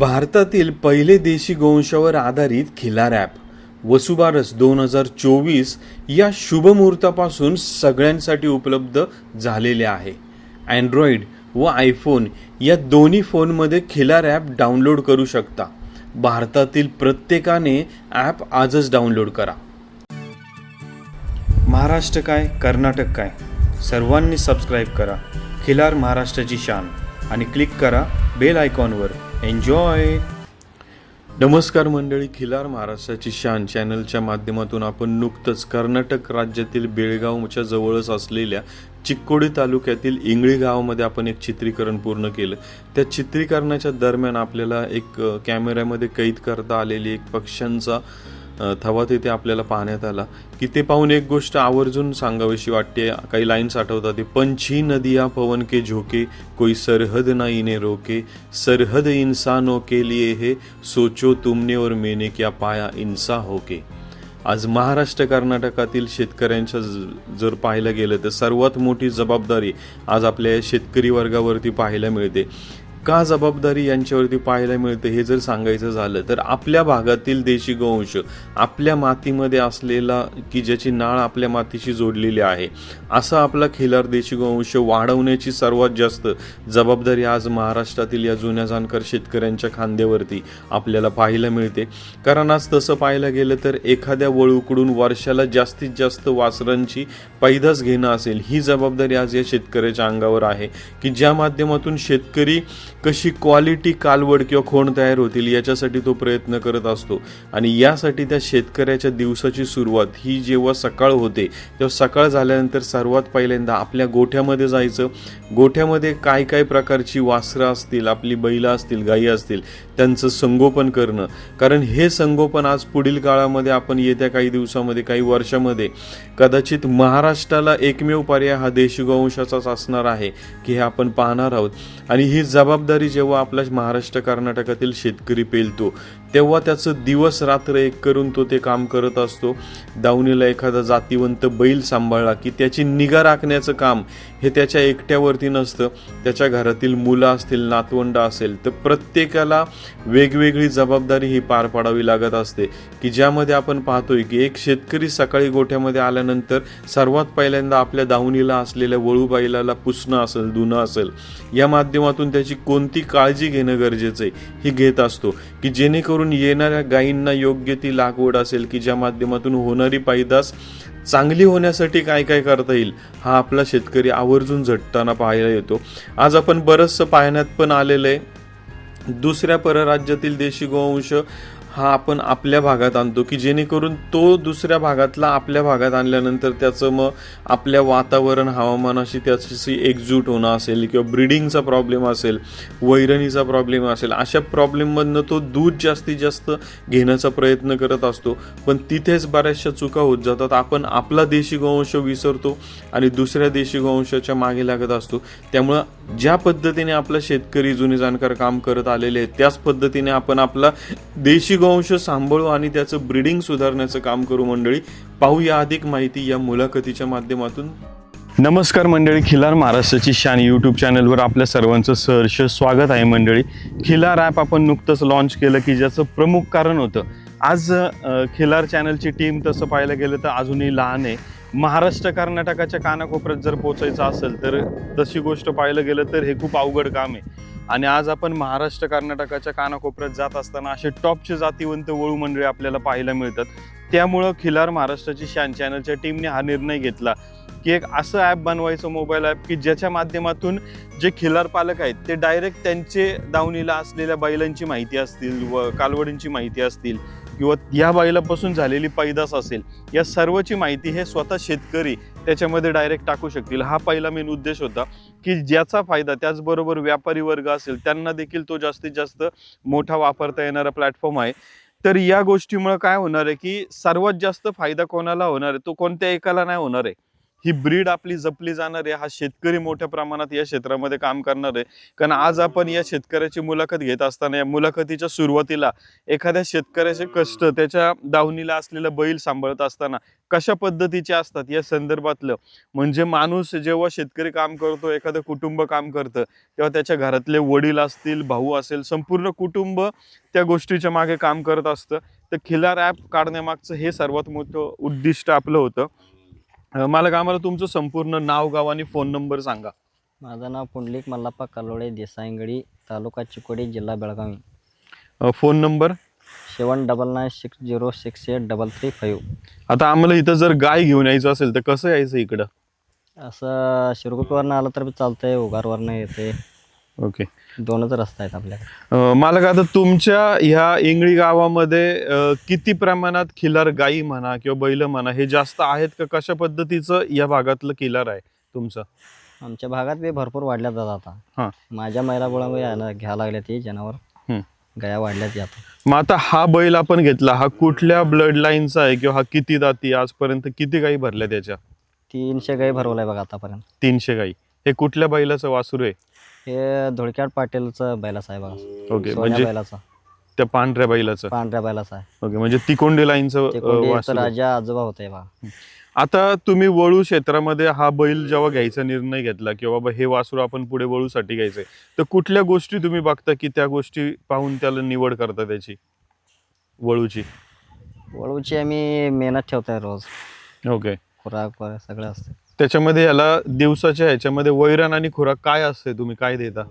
भारतातील पहिले देशी गोवंशावर आधारित खिलार ॲप वसुबारस दोन हजार चोवीस या शुभमुहूर्तापासून सगळ्यांसाठी उपलब्ध झालेले आहे. अँड्रॉइड व आयफोन या दोन्ही फोनमध्ये खिलार ॲप डाउनलोड करू शकता. भारतातील प्रत्येकाने ॲप आजच डाउनलोड करा. महाराष्ट्र काय कर्नाटक काय? सर्वांनी सबस्क्राईब करा. खिलार महाराष्ट्राची शान आणि क्लिक करा बेल आयकॉनवर. एन्जॉय नमस्कार मंडळी खिलार महाराष्ट्राची शान चॅनलच्या माध्यमातून आपण नुकतंच कर्नाटक राज्यातील बेळगावच्या जवळच असलेल्या चिक्कोडी तालुक्यातील इंगळी गावामध्ये आपण एक चित्रीकरण पूर्ण केलं. त्या चित्रीकरणाच्या दरम्यान आपल्याला एक कॅमेऱ्यामध्ये कैद करता आलेली एक पक्ष्यांचा थवा तिथे आपल्याला पाहण्यात आला. की ते पाहून एक गोष्ट आवर्जून सांगावीशी वाटते. काही लाईन्स आठवतात. ते पंछी नदिया पवन के झोके कोई सरहद ना इने रोके. सरहद इन्सानो के लिए हे सोचो तुमने और मेने क्या पाया इंसा होके. आज महाराष्ट्र कर्नाटकातील शेतकऱ्यांच्या जर पाहायला गेलं तर सर्वात मोठी जबाबदारी आज आपल्या शेतकरी वर्गावरती पाहायला मिळते. का जबाबदारी यांच्यावरती पाहायला मिळते हे जर सांगायचं झालं तर आपल्या भागातील देशी गोवंश आपल्या मातीमध्ये असलेला की ज्याची नाळ आपल्या मातीशी जोडलेली आहे असा आपला खिलार देशी गोवंश वाढवण्याची सर्वात जास्त जबाबदारी आज महाराष्ट्रातील या जुन्या जाणकार शेतकऱ्यांच्या खांद्यावरती आपल्याला पाहायला मिळते. कारण आज तसं पाहायला गेलं तर एखाद्या वळूकडून वर्षाला जास्तीत जास्त वासरांची पैदास घेणं असेल ही जबाबदारी आज या शेतकऱ्याच्या अंगावर आहे की ज्या माध्यमातून शेतकरी कशी क्वालिटी कालवड किंवा खोण तयार होतील याच्यासाठी तो प्रयत्न करत असतो. आणि यासाठी त्या शेतकऱ्याच्या दिवसाची सुरुवात ही जेव्हा सकाळ होते तेव्हा सकाळ झाल्यानंतर सर्वात पहिल्यांदा आपल्या गोठ्यामध्ये जायचं. गोठ्यामध्ये काय काय प्रकारची वासरं असतील आपली बैलं असतील गायी असतील त्यांचं संगोपन करणं. कारण हे संगोपन आज पुढील काळामध्ये आपण येत्या काही दिवसामध्ये काही वर्षामध्ये कदाचित महाराष्ट्राला एकमेव पर्याय हा देशगोवंशाचाच असणार आहे की हे आपण पाहणार आहोत. आणि ही जबाबदारी जेव्हा आपल्या महाराष्ट्र कर्नाटकातील शेतकरी पेलतो तेव्हा त्याचं दिवस रात्र एक करून तो ते काम करत असतो. दावणीला एखादा जातिवंत बैल सांभाळला की त्याची निगा राखण्याचं काम हे त्याच्या एकट्यावरती नसतं. त्याच्या घरातील मुलं असतील नातवंड असेल तर प्रत्येकाला वेगवेगळी जबाबदारी ही पार पाडावी लागत असते. की ज्यामध्ये आपण पाहतोय की एक शेतकरी सकाळी गोठ्यामध्ये आल्यानंतर सर्वात पहिल्यांदा आपल्या दावणीला असलेल्या वळू बैलाला पुसणं असेल धुणं असेल या माध्यमातून त्याची कोणती काळजी घेणं गरजेचं आहे ही घेत असतो. की जेणेकरून येणाऱ्या गायींना योग्य ती लागवड असेल की ज्या माध्यमातून होणारी पैदास चांगली होण्यासाठी काय काय करता येईल हा आपला शेतकरी आवर्जून झटताना पाहायला येतो. आज आपण बरंचसं पाहण्यात पण आलेलं आहे. दुसऱ्या परराज्यातील देशी गोवंश हा आपण आपल्या भागात आणतो की जेणेकरून तो दुसऱ्या भागातला आपल्या भागात आणल्यानंतर त्याचं मग आपल्या वातावरण हवामानाशी त्याच्याशी एकजूट होणं असेल किंवा ब्रिडिंगचा प्रॉब्लेम असेल वैरणीचा प्रॉब्लेम असेल अशा प्रॉब्लेममधनं तो दूध जास्तीत जास्त घेण्याचा प्रयत्न करत असतो. पण तिथेच बऱ्याचशा चुका होत जातात. आपण आपला देशी गोवंश विसरतो आणि दुसऱ्या देशी गोवंशाच्या मागे लागत असतो. त्यामुळं ज्या पद्धतीने आपला शेतकरी जुने जाणकार काम करत आलेले आहेत त्याच पद्धतीने आपण आपला देशी गोवंश सांभाळू आणि त्याचं ब्रीडिंग सुधारण्याचं काम करू मंडळी. पाहूया अधिक माहिती या मुलाखतीच्या माध्यमातून. नमस्कार मंडळी खिलार महाराष्ट्राची शान यूट्यूब चॅनलवर आपल्या सर्वांचं सहर्ष स्वागत आहे मंडळी. खिलार ॲप आपण नुकतंच लॉन्च केलं की ज्याचं प्रमुख कारण होतं. आज खिलार चॅनलची टीम तसं पाहायला गेलं तर अजूनही लहान आहे. महाराष्ट्र कर्नाटकाच्या कानाकोपऱ्यात जर पोचायचं असेल तर तशी गोष्ट पाहिलं गेलं तर हे खूप अवघड काम आहे. आणि आज आपण महाराष्ट्र कर्नाटकाच्या कानाकोपऱ्यात जात असताना असे टॉपचे जातीवंत वळू मंडळी आपल्याला पाहायला मिळतात. त्यामुळं खिलार महाराष्ट्राची शान चॅनलच्या टीमने हा निर्णय घेतला. की एक असं ॲप बनवायचं मोबाईल ॲप की ज्याच्या माध्यमातून जे खिलार पालक आहेत ते डायरेक्ट त्यांचे दावणीला असलेल्या बैलांची माहिती असतील व कालवडींची माहिती असतील. किंवा या बैलापासून झालेली पैदास असेल या सर्वची माहिती हे स्वतः शेतकरी त्याच्यामध्ये डायरेक्ट टाकू शकतील. हा पहिला मेन उद्देश होता की ज्याचा फायदा त्याचबरोबर व्यापारी वर्ग असेल त्यांना देखील तो जास्तीत जास्त मोठा वापरता येणारा प्लॅटफॉर्म आहे. तर या गोष्टीमुळे काय होणार आहे की सर्वात जास्त फायदा कोणाला होणार आहे? तो कोणत्या एकाला नाही होणार आहे. ही ब्रीड आपली जपली जाणार आहे हा शेतकरी मोठ्या प्रमाणात या क्षेत्रामध्ये काम करणार आहे. कारण आज आपण या शेतकऱ्याची मुलाखत घेत असताना या मुलाखतीच्या सुरुवातीला एखाद्या शेतकऱ्याचे कष्ट त्याच्या दावणीला असलेलं बैल सांभाळत असताना कशा पद्धतीचे असतात या संदर्भातलं? म्हणजे माणूस जेव्हा शेतकरी काम करतो एखादं कुटुंब काम करतं तेव्हा त्याच्या घरातले वडील असतील भाऊ असेल संपूर्ण कुटुंब त्या गोष्टीच्या मागे काम करत असतं. तर खिलार ॲप काढण्यामागचं हे सर्वात मोठं उद्दिष्ट आपलं होतं. मला आम्हाला तुमचं संपूर्ण नाव गाव आणि फोन नंबर सांगा. माझं नाव पुंडलिक मल्लाप्पा कलोडे देसाईंगडी तालुका चिकोडी जिल्हा बेळगावी. अं, phone number seven double nine six zero six eight double three five. आता आम्हाला इथं जर गाय घेऊन यायचं असेल तर कसं यायचं इकडं? असं शिरगुटवरनं आलं तर बी चालतंय उगारवरनं येते ओके. दोनच रस्ते आहेत आपल्याकडे. अं, मला का आता तुमच्या ह्या इंगळी गावामध्ये अं, किती प्रमाणात खिलार गाई म्हणा किंवा बैल म्हणा हे जास्त आहेत का? कशा पद्धतीचं या भागातलं खिलार आहे तुमचं? आमच्या भागात बी भरपूर वाढल्या जातात हां. आता माझ्या महिलामुळे यायला घ्यायला लागल्या ती जनावर. हं. गाया वाढल्यात आता. मग आता हा बैल आपण घेतला हा कुठल्या ब्लड लाईनचा आहे किंवा हा किती दाती आजपर्यंत किती गाई भरल्या त्याच्या तीनशे गाई भरवलाय बघा आतापर्यंत. तीनशे गाई. हे कुठल्या बैलाचं वासरू आहे? हे धुळक्याड पाटीलचं बैलाचं आहे बघा. ओके सोन्या म्हणजे बैलाचा. त्या पांढऱ्या बैलाचं. पांढऱ्या बैलाचा आहे. ओके म्हणजे तिकोंडी लाईनचं ते. राजा आजोबा होते बघा आता तुम्ही वळू क्षेत्रामध्ये हा बैल जेव्हा घ्यायचा निर्णय घेतला की बाबा हे वासरू आपण पुढे वळूसाठी घ्यायचंय तर कुठल्या गोष्टी तुम्ही बघता की त्या गोष्टी पाहून त्याला निवड करता त्याची? वळूची. वळूची आम्ही मेहनत ठेवतोय रोज. ओके. खुराक वगैरे सगळं असतं. त्याच्यामध्ये याला दिवसाच्या ह्याच्यामध्ये वैरण आणि खुराक काय असते तुम्ही? काय देता?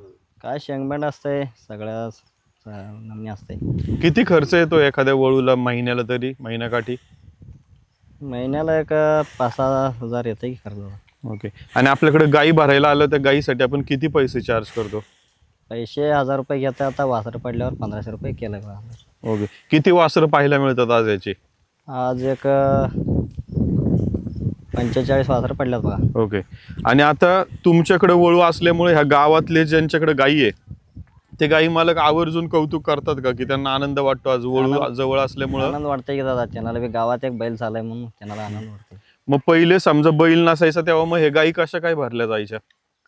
काय शेंगबंड असतंय सगळ्या नमनी असते किती खर्च येतो एखाद्या वळूला महिन्याला तरी महिन्याकाठी? महिन्याला एक पाच सहा हजार येतं की खर्च. ओके. आणि आपल्याकडे गाई भरायला आलं त्या गाईसाठी आपण किती पैसे चार्ज करतो? पैसे हजार रुपये घेतात आता वासर पडल्यावर पंधराशे रुपये केलं बघा ओके. किती वासरं पाहायला मिळतात आज याची? आज एक पंचेचाळीस वासर पडल्यात बघा. ओके. आणि आता तुमच्याकडे वळू असल्यामुळे ह्या गावातले ज्यांच्याकडे गायी आहे ते गाई मालक आवर्जून कौतुक करतात का की त्यांना आनंद वाटतो आज वळू जवळ असल्यामुळं? आनंद वाटतंय की दादा त्यांना बी गावात एक बैल झालाय म्हणून त्यांना आनंद वाटतोय. मग पहिले समजा बैल नसायचा तेव्हा मग हे गाई कशा काय भरल्या जायच्या?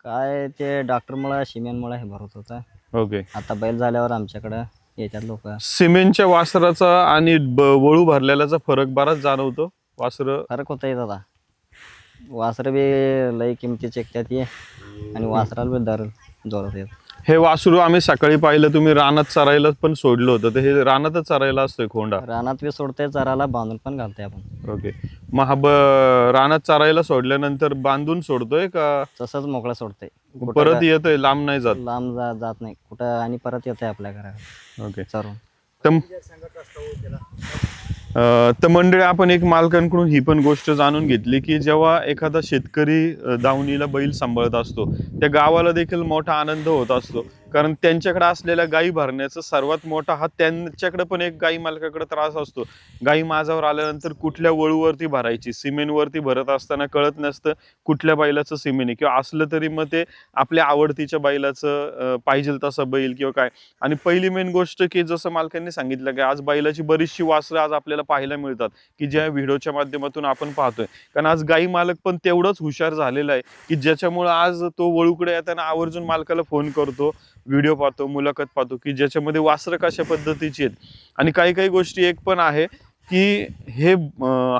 काय ते डॉक्टरमुळं सिमेंटमुळं हे भरत होतं. ओके. आता बैल झाल्यावर आमच्याकडं येतात लोक सिमेंटच्या वासराचा आणि ब- वळू भरलेल्याचा फरक बराच जाणवतो. वासर फरक होता दादा. वासर बी लई किमतीचे एकत्यात ये आणि वासराला बी दर जोरात येत. हे वासरू आम्ही सकाळी पाहिलं तुम्ही रानात चरायला पण सोडलं होतं. तर हे रानातच चरायला असतोय खोंडा? रानात बी सोडते चराला बांधून पण घालते आपण. ओके. मग हा ब रानात चरायला सोडल्यानंतर बांधून सोडतोय का? तसंच मोकळं सोडते परत येतोय लांब नाही जात? लांब जा जात नाही. कुठं आणि परत येते आपल्या घरात ओके. चरून. तर तर मंडळी आपण एक मालकांकडून ही पण गोष्ट जाणून घेतली की जेव्हा एखादा शेतकरी दावणीला बैल सांभाळत असतो त्या गावाला देखील मोठा आनंद होत असतो. कारण त्यांच्याकडे असलेल्या गायी भरण्याचा सर्वात मोठा हा त्यांच्याकडे पण एक गाई मालकाकडे त्रास असतो. गाई माझावर आल्यानंतर कुठल्या वळूवरती भरायची? सिमेंटवरती भरत असताना कळत नसतं कुठल्या बैलाचं सिमेंट आहे. किंवा असलं तरी मग ते आपल्या आवडतीच्या बैलाचं पाहिजे तसं बैल किंवा काय. आणि पहिली मेन गोष्ट की जसं मालकांनी सांगितलं की आज बैलाची बरीचशी वासरं आज आपल्याला पाहायला मिळतात की ज्या व्हिडिओच्या माध्यमातून आपण पाहतोय. कारण आज गाई मालक पण तेवढंच हुशार झालेला आहे की ज्याच्यामुळं आज तो वळूकडे येताना आवर्जून मालकाला फोन करतो. व्हिडिओ पाहतो मुलाखत पाहतो की ज्याच्यामध्ये वासरं कशा पद्धतीची आहेत. आणि काही काही गोष्टी एक पण आहे की हे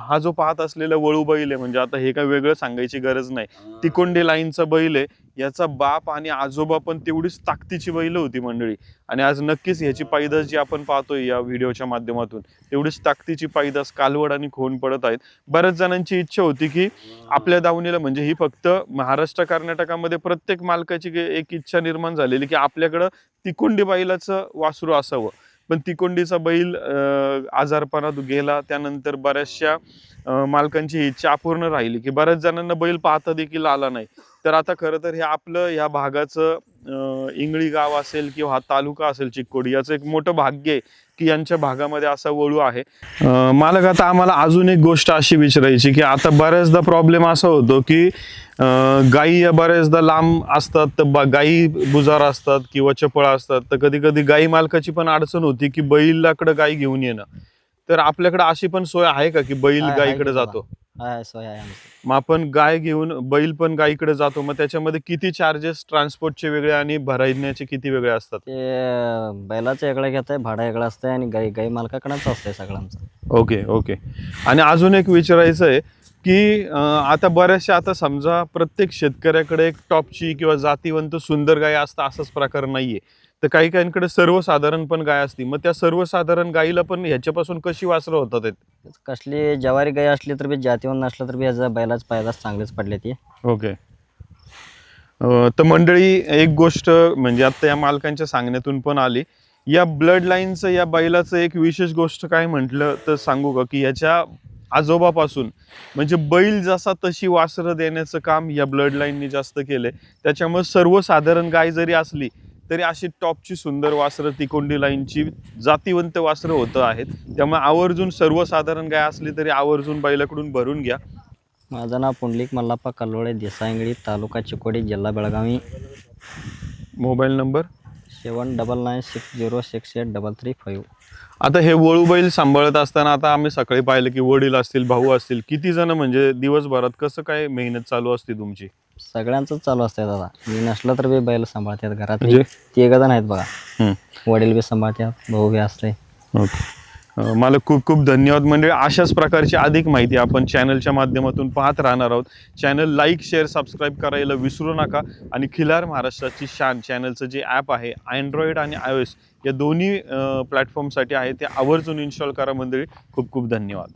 हा जो पाहत असलेला वळू बैल आहे म्हणजे आता हे काय वेगळं सांगायची गरज नाही. तिकोंडे लाईनचा बैल आहे. याचा बाप आणि आजोबा पण तेवढीच ताकदीची बैल होती मंडळी. आणि आज नक्कीच ह्याची पायदास जी आपण पाहतोय या व्हिडिओच्या माध्यमातून तेवढीच ताकदीची पायदास कालवड आणि खोन पडत आहेत. बऱ्याच जणांची इच्छा होती की आपल्या दावणीला म्हणजे ही फक्त महाराष्ट्र कर्नाटकामध्ये प्रत्येक मालकाची एक इच्छा निर्माण झालेली की आपल्याकडं तिकोंडी बैलाचं वासरू असावं. पण तिकोंडीचा बैल आजारपणात गेला त्यानंतर बऱ्याचशा मालकांची इच्छा अपूर्ण राहिली की बऱ्याच जणांना बैल पाहता देखील आला नाही. तर आता खरं तर हे आपलं ह्या भागाचं इंगळी गाव असेल किंवा हा तालुका असेल चिक्कोडी याचं एक मोठं भाग्य आहे की यांच्या भागामध्ये असा वळू आहे. मालक आता आम्हाला अजून एक गोष्ट अशी विचारायची की आता बऱ्याचदा प्रॉब्लेम असा होतो की गायी या बऱ्याचदा लांब असतात तर गायी बुजार असतात किंवा चपळ असतात तर कधी कधी गायी मालकाची पण अडचण होती की बैलाकडे गायी घेऊन येणं. तर आपल्याकडे अशी पण सोय आहे का की बैल गायीकडे. जातो? आहे सोय आहे आमची. मग आपण गाय घेऊन बैल पण गायीकडे जातो मग त्याच्यामध्ये किती चार्जेस ट्रान्सपोर्टचे वेगळे आणि भरायण्याचे किती वेगळे असतात? ते अं, बैलाचं वेगळं घेत आहे भाडं वेगळं असतंय आणि गाई गाई मालकाकडंच असतंय सगळं आमचं. Okay okay. आणि अजून एक विचारायचं आहे की अं, आता बऱ्याचशा आता समजा प्रत्येक शेतकऱ्याकडे एक टॉपची किंवा जातीवंत सुंदर गाय असतं असाच प्रकार नाहीये. तर काही काहींकडे सर्वसाधारण पण गाय असती. मग त्या सर्वसाधारण गायीला पण ह्याच्यापासून कशी वासरं होतात आहेत? कसली जवारी गाई असली तर बी नसलं तर बी ह्याचा बैलाच पायदास चांगलेच पडले ती. ओके. अं, तर मंडळी एक गोष्ट म्हणजे आता या मालकांच्या सांगण्यातून पण आली. या ब्लड लाईनचं या बैलाचं एक विशेष गोष्ट काय म्हटलं तर सांगू का? की याच्या आजोबापासून म्हणजे बैल जसा तशी वासरं देण्याचं काम या ब्लड लाईननी जास्त केलंय. त्याच्यामुळे सर्वसाधारण गाय जरी असली तरी अशी टॉपची सुंदर वासरं तिकोंडी लाईनची जातीवंत वासरं होतं आहेत. त्यामुळे आवर्जून सर्वसाधारण गाय असली तरी आवर्जून बैलाकडून भरून घ्या. माझं नाव पुंडलिक मल्लाप्पा कल्लोळे देसाईंगडी तालुका चिकोडी जिल्हा Belagavi. Mobile number? Seven double nine six zero six eight double three five. आता हे वळू बैल सांभाळत असताना आता आम्ही सकाळी पाहिलं की वडील असतील भाऊ असतील किती जण म्हणजे दिवसभरात कसं काय मेहनत चालू असते तुमची? सगळ्यांचंच चालू असतंय दादा. मी नसलं तर बी बैल सांभाळतात घरात म्हणजे? तिघ जण आहेत बघा. वडील बी सांभाळतात भाऊ बी असते ओके. मला खूप खूप धन्यवाद. म्हणजे अशाच प्रकारची अधिक माहिती आपण चॅनलच्या माध्यमातून पाहत राहणार आहोत. चॅनल लाईक शेअर सबस्क्राईब करायला विसरू नका आणि खिलार महाराष्ट्राची शान चॅनलचं जे ॲप आहे अँड्रॉइड आणि आय एस या दोन्ही प्लॅटफॉर्मसाठी आहे ते आवर्जून इन्स्टॉल करा मंडळी. खूप खूप धन्यवाद.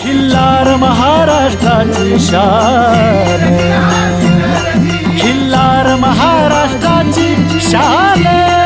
खिल्लार महाराष्ट्राची शान. खिल्लार महाराष्ट्राची शान.